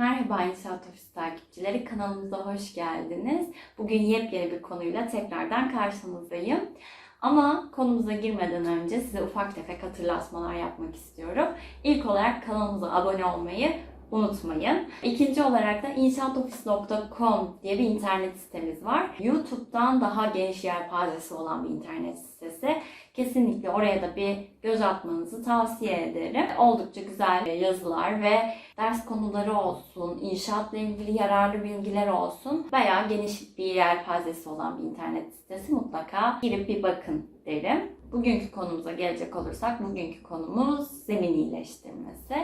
Merhaba İnşaat Ofisi takipçileri, kanalımıza hoş geldiniz. Bugün yepyeni bir konuyla tekrardan karşınızdayım. Ama konumuza girmeden önce size ufak tefek hatırlatmalar yapmak istiyorum. İlk olarak kanalımıza abone olmayı unutmayın. İkinci olarak da inşaatofis.com diye bir internet sitemiz var. YouTube'dan daha geniş yelpazesi olan bir internet sitesi. Kesinlikle oraya da bir göz atmanızı tavsiye ederim. Oldukça güzel yazılar ve ders konuları olsun, inşaatla ilgili yararlı bilgiler olsun. Bayağı geniş bir yelpazesi olan bir internet sitesi. Mutlaka girip bir bakın derim. Bugünkü konumuza gelecek olursak, bugünkü konumuz zemin iyileştirmesi.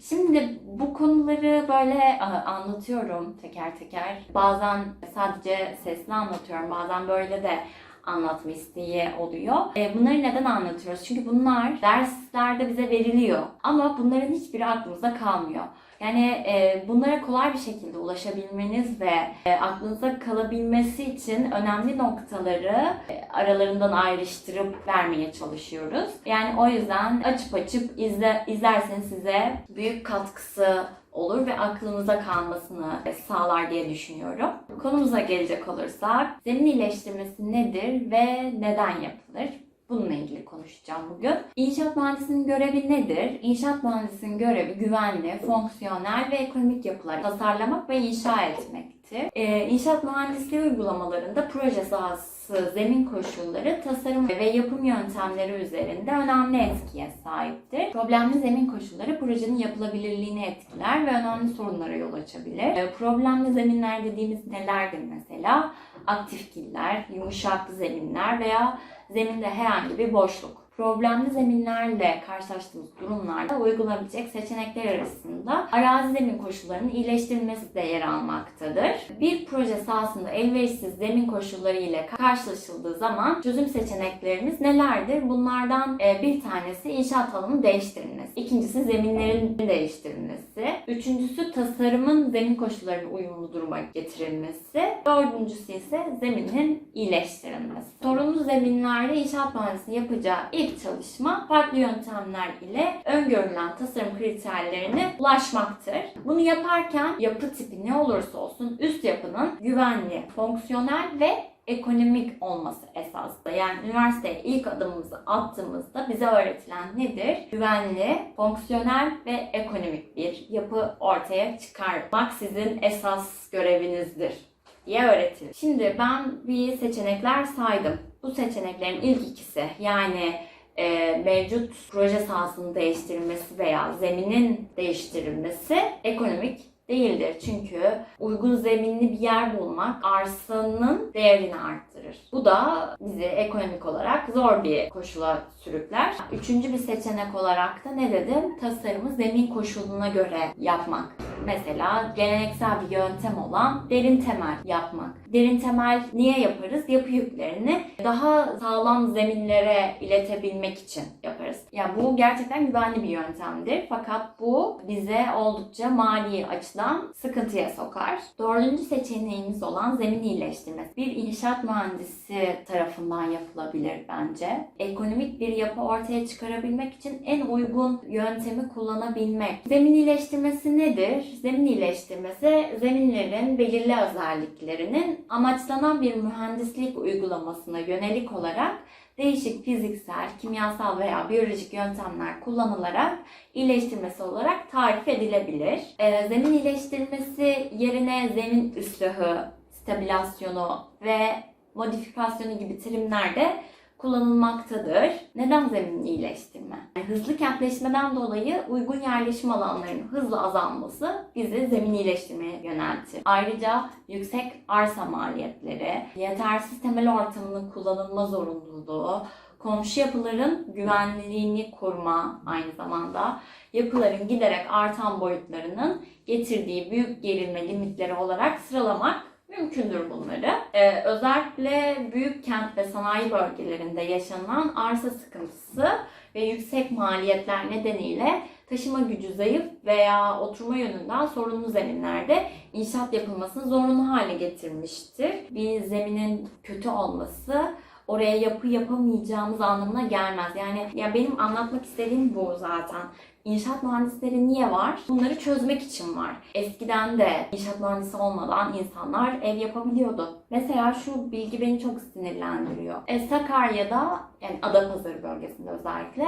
Şimdi bu konuları böyle anlatıyorum teker teker. Bazen sadece sesli anlatıyorum, bazen böyle de anlatma isteği oluyor. E, bunları neden anlatıyoruz? Çünkü bunlar derslerde bize veriliyor. Ama bunların hiçbiri aklımızda kalmıyor. Yani e, bunlara kolay bir şekilde ulaşabilmeniz ve e, aklınızda kalabilmesi için önemli noktaları e, aralarından ayrıştırıp vermeye çalışıyoruz. Yani o yüzden açıp açıp izle, izlerseniz size büyük katkısı olur ve aklınıza kalmasını sağlar diye düşünüyorum. Konumuza gelecek olursak zemin iyileştirmesi nedir ve neden yapılır? Bununla ilgili konuşacağım bugün. İnşaat mühendisinin görevi nedir? İnşaat mühendisinin görevi güvenli, fonksiyonel ve ekonomik yapılar tasarlamak ve inşa etmektir. Ee, inşaat mühendisliği uygulamalarında proje sahası, zemin koşulları, tasarım ve yapım yöntemleri üzerinde önemli etkiye sahiptir. Problemli zemin koşulları projenin yapılabilirliğini etkiler ve önemli sorunlara yol açabilir. Ee, problemli zeminler dediğimiz nelerdir mesela? Aktif killer, yumuşak zeminler veya zeminde herhangi bir boşluk. Problemli zeminlerle karşılaştığımız durumlarda uygulanabilecek seçenekler arasında arazi zemin koşullarının iyileştirilmesi de yer almaktadır. Bir proje sahasında elverişsiz zemin koşulları ile karşılaşıldığı zaman çözüm seçeneklerimiz nelerdir? Bunlardan e, bir tanesi inşaat alanının değiştirilmesi. İkincisi zeminlerin değiştirilmesi. Üçüncüsü tasarımın zemin koşullarına uyumlu duruma getirilmesi. Dördüncüsü ise zeminin iyileştirilmesi. Sorunlu zeminlerde inşaat mühendisinin yapacağı ilk çalışma farklı yöntemler ile öngörülen tasarım kriterlerine ulaşmaktır. Bunu yaparken yapı tipi ne olursa olsun üst yapının güvenli, fonksiyonel ve ekonomik olması esaslı. Yani üniversiteye ilk adımımızı attığımızda bize öğretilen nedir? Güvenli, fonksiyonel ve ekonomik bir yapı ortaya çıkarmak sizin esas görevinizdir diye öğretilir. Şimdi ben bir seçenekler saydım. Bu seçeneklerin ilk ikisi yani e, mevcut proje sahasının değiştirilmesi veya zeminin değiştirilmesi ekonomik değildir. Çünkü uygun zeminli bir yer bulmak arsanın değerini arttırır. Bu da bizi ekonomik olarak zor bir koşula sürükler. Üçüncü bir seçenek olarak da ne dedim? Tasarımı zemin koşuluna göre yapmak. Mesela geleneksel bir yöntem olan derin temel yapmak. Derin temel niye yaparız? Yapı yüklerini daha sağlam zeminlere iletebilmek için yaparız. Yani bu gerçekten güvenli bir yöntemdir. Fakat bu bize oldukça mali açıdan sıkıntıya sokar. Dördüncü seçeneğimiz olan zemin iyileştirmesi. Bir inşaat mühendisi tarafından yapılabilir bence. Ekonomik bir yapı ortaya çıkarabilmek için en uygun yöntemi kullanabilmek. Zemin iyileştirmesi nedir? Zemin iyileştirmesi zeminlerin belirli özelliklerinin amaçlanan bir mühendislik uygulamasına yönelik olarak değişik fiziksel, kimyasal veya biyolojik yöntemler kullanılarak iyileştirmesi olarak tarif edilebilir. Ee, zemin iyileştirmesi yerine zemin ıslahı, stabilasyonu ve modifikasyonu gibi terimler de kullanılmaktadır. Neden zemin iyileştirme? Yani hızlı kentleşmeden dolayı uygun yerleşim alanlarının hızla azalması bizi zemin iyileştirmeye yöneltir. Ayrıca yüksek arsa maliyetleri, yetersiz temel ortamının kullanılma zorunluluğu, komşu yapıların güvenliğini koruma aynı zamanda yapıların giderek artan boyutlarının getirdiği büyük gerilme limitleri olarak sıralamak mümkündür bunları. Ee, özellikle büyük kent ve sanayi bölgelerinde yaşanan arsa sıkıntısı ve yüksek maliyetler nedeniyle taşıma gücü zayıf veya oturma yönünden sorunlu zeminlerde inşaat yapılmasını zorunlu hale getirmiştir. Bir zeminin kötü olması oraya yapı yapamayacağımız anlamına gelmez. Yani ya benim anlatmak istediğim bu zaten. İnşaat mühendisleri niye var? Bunları çözmek için var. Eskiden de inşaat mühendisi olmadan insanlar ev yapabiliyordu. Mesela şu bilgi beni çok sinirlendiriyor. E, Sakarya'da yani Adapazarı bölgesinde özellikle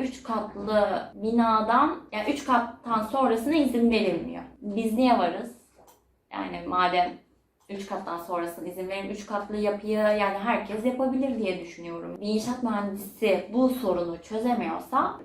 3 katlı binadan yani 3 kattan sonrasına izin verilmiyor. Biz niye varız? Yani madem 3 kattan sonrasına izin verin 3 katlı yapıyı yani herkes yapabilir diye düşünüyorum. Bir inşaat mühendisi bu sorunu çözemiyorsa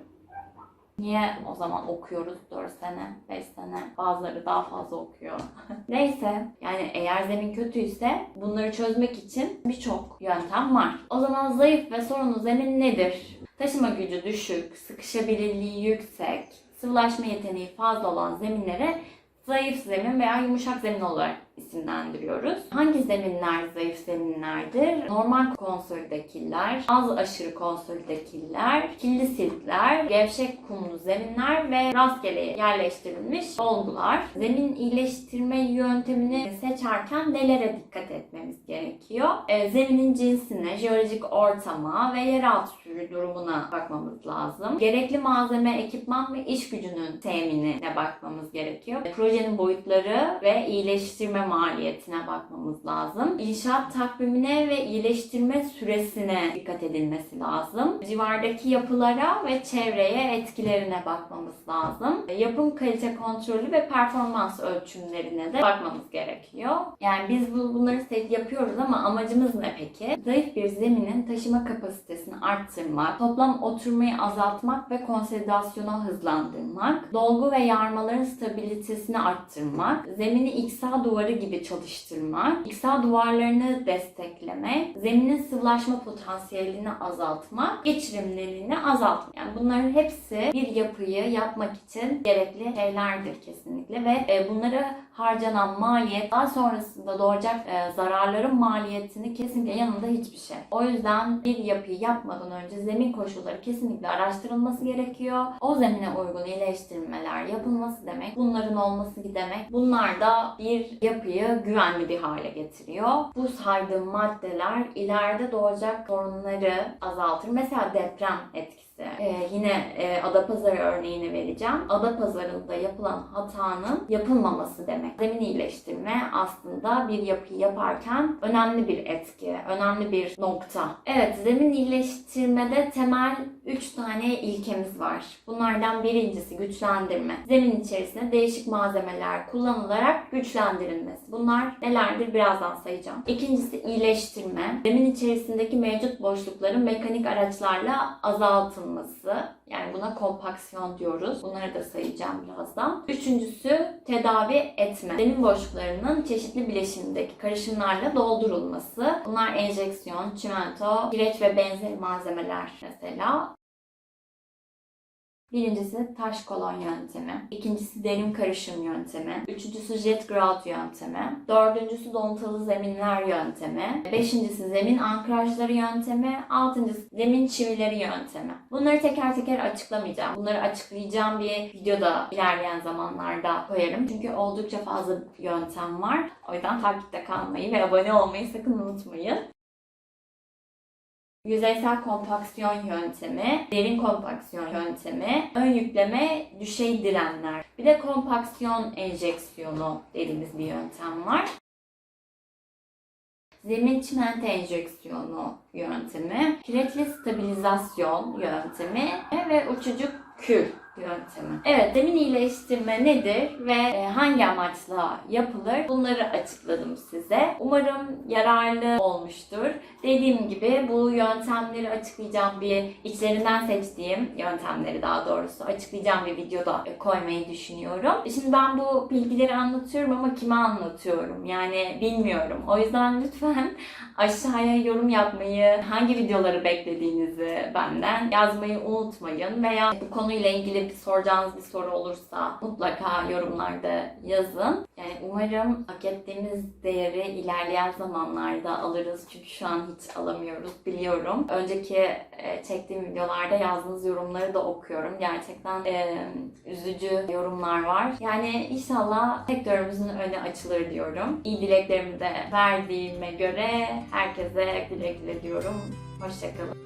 Niye o zaman okuyoruz 4 sene, 5 sene? Bazıları daha fazla okuyor. Neyse yani eğer zemin kötüyse bunları çözmek için birçok yöntem var. O zaman zayıf ve sorunlu zemin nedir? Taşıma gücü düşük, sıkışabilirliği yüksek, sıvılaşma yeteneği fazla olan zeminlere zayıf zemin veya yumuşak zemin olarak isimlendiriyoruz. Hangi zeminler zayıf zeminlerdir? Normal konsolidekiler, az aşırı konsolidekiler, kirli siltler, gevşek kumlu zeminler ve rastgele yerleştirilmiş olgular. Zemin iyileştirme yöntemini seçerken nelere dikkat etmemiz gerekiyor? E, zeminin cinsine, jeolojik ortama ve yeraltı suyu durumuna bakmamız lazım. Gerekli malzeme, ekipman ve iş gücünün teminine bakmamız gerekiyor. Projenin boyutları ve iyileştirme maliyetine bakmamız lazım. İnşaat takvimine ve iyileştirme süresine dikkat edilmesi lazım. Civardaki yapılara ve çevreye etkilerine bakmamız lazım. Yapım kalite kontrolü ve performans ölçümlerine de bakmamız gerekiyor. Yani biz bu- bunları yapıyoruz ama amacımız ne peki? Zayıf bir zeminin taşıma kapasitesini arttırmak, toplam oturmayı azaltmak ve konsolidasyonu hızlandırmak, dolgu ve yarmaların stabilitesini arttırmak, zemini iksal duvarı gibi çalıştırmak, iksal duvarlarını desteklemek, zeminin sıvılaşma potansiyelini azaltmak, geçirimliliğini azaltmak. Yani bunların hepsi bir yapıyı yapmak için gerekli şeylerdir kesinlikle ve e, bunlara harcanan maliyet daha sonrasında doğacak e, zararların maliyetini kesinlikle yanında hiçbir şey. O yüzden bir yapıyı yapmadan önce zemin koşulları kesinlikle araştırılması gerekiyor. O zemine uygun iyileştirmeler yapılması demek, bunların olması demek. Bunlar da bir yapıyı güvenli bir hale getiriyor. Bu saydığım maddeler ileride doğacak sorunları azaltır. Mesela deprem etkisi. Ee, yine e, Adapazarı örneğini vereceğim. Adapazarı'nda yapılan hatanın yapılmaması demek. Zemin iyileştirme aslında bir yapıyı yaparken önemli bir etki, önemli bir nokta. Evet, zemin iyileştirmede temel 3 tane ilkemiz var. Bunlardan birincisi güçlendirme. Zemin içerisinde değişik malzemeler kullanılarak güçlendirilmesi. Bunlar nelerdir birazdan sayacağım. İkincisi iyileştirme. Zemin içerisindeki mevcut boşlukların mekanik araçlarla azaltılması. Yani buna kompaksiyon diyoruz. Bunları da sayacağım birazdan. Üçüncüsü tedavi etme. Zemin boşluklarının çeşitli bileşimdeki karışımlarla doldurulması. Bunlar enjeksiyon, çimento, kireç ve benzeri malzemeler mesela. Birincisi taş kolon yöntemi. İkincisi derin karışım yöntemi. Üçüncüsü jet grout yöntemi. Dördüncüsü dontalı zeminler yöntemi. Beşincisi zemin ankrajları yöntemi. Altıncısı zemin çivileri yöntemi. Bunları teker teker açıklamayacağım. Bunları açıklayacağım bir videoda ilerleyen zamanlarda koyarım. Çünkü oldukça fazla yöntem var. O yüzden takipte kalmayı ve abone olmayı sakın unutmayın. Yüzeysel kompaksiyon yöntemi, derin kompaksiyon yöntemi, ön yükleme, düşey direnler. Bir de kompaksiyon enjeksiyonu dediğimiz bir yöntem var. Zemin çimento enjeksiyonu yöntemi, kireçli stabilizasyon yöntemi ve uçucu kül yöntemi. Evet, zemin iyileştirme nedir ve e, hangi amaçla yapılır? Bunları açıkladım size. Umarım yararlı olmuştur. Dediğim gibi bu yöntemleri açıklayacağım bir içlerinden seçtiğim yöntemleri daha doğrusu açıklayacağım bir videoda koymayı düşünüyorum. Şimdi ben bu bilgileri anlatıyorum ama kime anlatıyorum? Yani bilmiyorum. O yüzden lütfen aşağıya yorum yapmayı, hangi videoları beklediğinizi benden yazmayı unutmayın veya bu konuyla ilgili bir soracağınız bir soru olursa mutlaka yorumlarda yazın. Yani umarım hak ettiğimiz değeri ilerleyen zamanlarda alırız. Çünkü şu an hiç alamıyoruz biliyorum. Önceki e, çektiğim videolarda yazdığınız yorumları da okuyorum. Gerçekten e, üzücü yorumlar var. Yani inşallah sektörümüzün önü açılır diyorum. İyi dileklerimi de verdiğime göre herkese dilek diliyorum. istiyorum. Hoşçakalın.